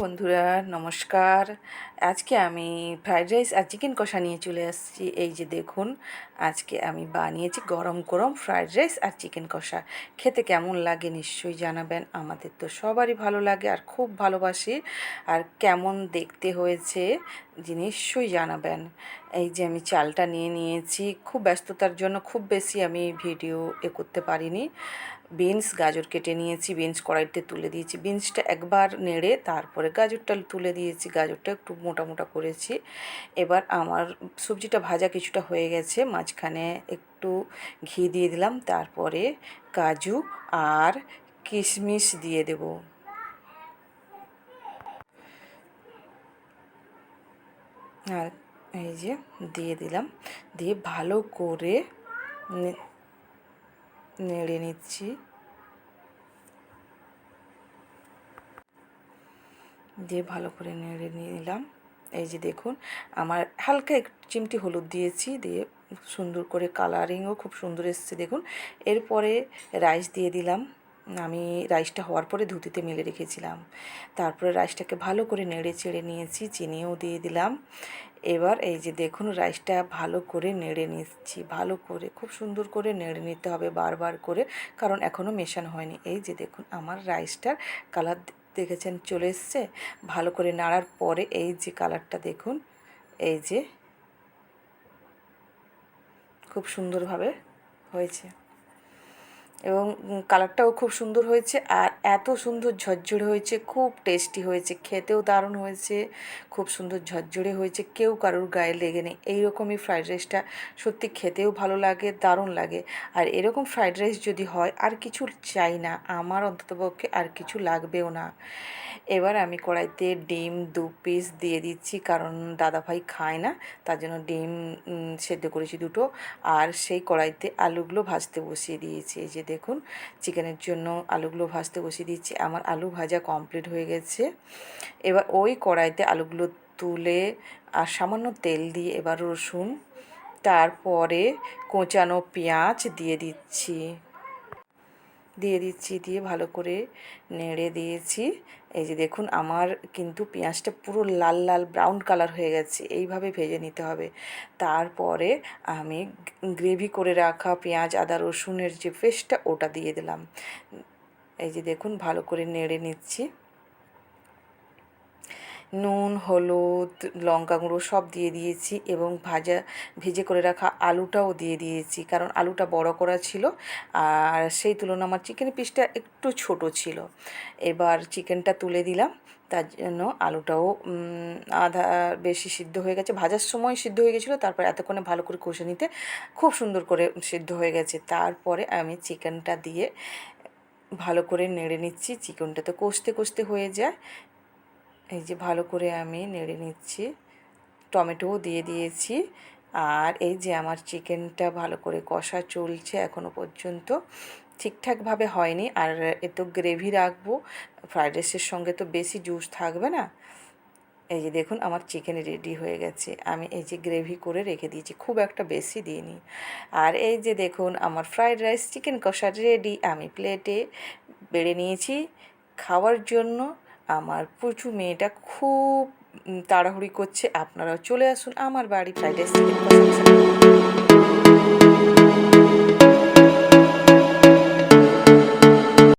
বন্ধুরা, নমস্কার। আজকে আমি ফ্রাইড রাইস আর চিকেন কষা নিয়ে চলে আসছি। এই যে দেখুন, আজকে আমি বানিয়েছি গরম গরম ফ্রাইড রাইস আর চিকেন কষা। খেতে কেমন লাগে নিশ্চয়ই জানাবেন। আমাদের তো সবারই ভালো লাগে আর খুব ভালোবাসি। আর কেমন দেখতে হয়েছে নিশ্চয়ই জানাবেন। এই যে আমি চালটা নিয়ে নিয়েছি, খুব ব্যস্ততার জন্য খুব বেশি আমি ভিডিও এ করতে পারিনি। বিনস গাজর কেটে নিয়েছি, বিনস কড়াইতে তুলে দিয়েছি। বিনসটা একবার নেড়ে তারপরে গাজরটা তুলে দিয়েছি, গাজরটা একটু মোটা মোটা করেছি। এবার আমার সবজিটা ভাজা কিছুটা হয়ে গেছে, মাঝখানে একটু ঘি দিয়ে দিলাম, তারপরে কাজু আর কিশমিশ দিয়ে দেব। আর এই যে দিয়ে দিলাম। দিয়ে ভালো করে নেড়ে নিচ্ছি। দিয়ে ভালো করে নেড়ে নিলাম। এই যে দেখুন, আমার হালকা এক চিমটি হলুদ দিয়েছি। দিয়ে সুন্দর করে কালারিংও খুব সুন্দর এসছে, দেখুন। এরপরে রাইস দিয়ে দিলাম। আমি রাইসটা হওয়ার পরে ধুতিতে মেলে রেখেছিলাম। তারপরে রাইসটাকে ভালো করে নেড়ে চেড়ে নিয়েছি, চিনিও দিয়ে দিলাম। এবার এই যে দেখুন, রাইসটা ভালো করে নেড়ে নিচ্ছি, ভালো করে, খুব সুন্দর করে নেড়ে নিতে হবে বারবার করে, কারণ এখনও মেশানো হয়নি। এই যে দেখুন, আমার রাইসটার কালার দেখেছেন, চলে এসছে। ভালো করে নাড়ার পরে এই যে কালারটা দেখুন, এই যে খুব সুন্দরভাবে হয়েছে। এবং কালারটাও খুব সুন্দর হয়েছে আর এত সুন্দর ঝরঝরে হয়েছে, খুব টেস্টি হয়েছে, খেতেও দারুণ হয়েছে, খুব সুন্দর ঝরঝরে হয়েছে, কেউ কারোর গায়ে লেগে নেই। এইরকমই ফ্রাইড রাইসটা সত্যি খেতেও ভালো লাগে, দারুণ লাগে। আর এরকম ফ্রাইড রাইস যদি হয়, আর কিছু চাই না, আমার অন্ততপক্ষে আর কিছু লাগবেও না। এবার আমি কড়াইতে ডিম দু পিস দিয়ে দিচ্ছি, কারণ দাদাভাই খায় না, তার জন্য ডিম সেদ্ধ করেছি দুটো। আর সেই কড়াইতে আলুগুলো ভাজতে বসিয়ে দিয়েছি যে দেখুন, চিকেনের জন্য আলুগুলো ভাজতে বসিয়ে দিচ্ছি। আমার আলু ভাজা কমপ্লিট হয়ে গেছে। এবার ওই কড়াইতে আলুগুলো তুলে আর সামান্য তেল দিয়ে এবার রসুন, তারপরে কোঁচানো পেঁয়াজ দিয়ে দিচ্ছি। দিয়ে দিচ্ছি, দিয়ে ভালো করে নেড়ে দিয়েছি। এই যে দেখুন, আমার কিন্তু পেঁয়াজটা পুরো লাল লাল ব্রাউন কালার হয়ে গেছে, এইভাবে ভেজে নিতে হবে। তারপরে আমি গ্রেভি করে রাখা পেঁয়াজ, আদা, রসুনের যে পেস্টটা ওটা দিয়ে দিলাম। এই যে দেখুন, ভালো করে নেড়ে নিচ্ছি। নুন, হলুদ, লঙ্কা গুঁড়ো সব দিয়ে দিয়েছি এবং ভাজা, ভেজে করে রাখা আলুটাও দিয়ে দিয়েছি। কারণ আলুটা বড় করা ছিল আর সেই তুলনায় আমার চিকেন পিসটা একটু ছোট ছিল। এবার চিকেনটা তুলে দিলাম। তার জন্য আলুটাও আধা বেশি সিদ্ধ হয়ে গেছে। ভাজার সময় সিদ্ধ হয়ে গেছিল, তারপর এতক্ষণে ভালো করে কষে নিতে খুব সুন্দর করে সিদ্ধ হয়ে গেছে। তারপরে আমি চিকেনটা দিয়ে ভালো করে নেড়ে নিচ্ছি। চিকেনটা তো কষতে কষতে হয়ে যায়। এই যে ভালো করে আমি নেড়ে নিচ্ছি। টমেটোও দিয়ে দিয়েছি। আর এই যে আমার চিকেনটা ভালো করে কষা চলছে এখনও পর্যন্ত। ঠিকঠাকভাবে হয়নি। আর এ তো গ্রেভি রাখব, ফ্রাইড রাইসের সঙ্গে তো বেশি জুস থাকবে না। এই যে দেখুন, আমার চিকেন রেডি হয়ে গেছে। আমি এই যে গ্রেভি করে রেখে দিয়েছি, খুব একটা বেশি দিইনি। আর এই যে দেখুন, আমার ফ্রাইড রাইস, চিকেন কষা রেডি। আমি প্লেটে বেড়ে নিয়েছি। খাওয়ার জন্য আমার প্রচুর মেয়েটা খুব তাড়াহুড়ি করছে। আপনারাও চলে আসুন আমার বাড়ি। Fried rice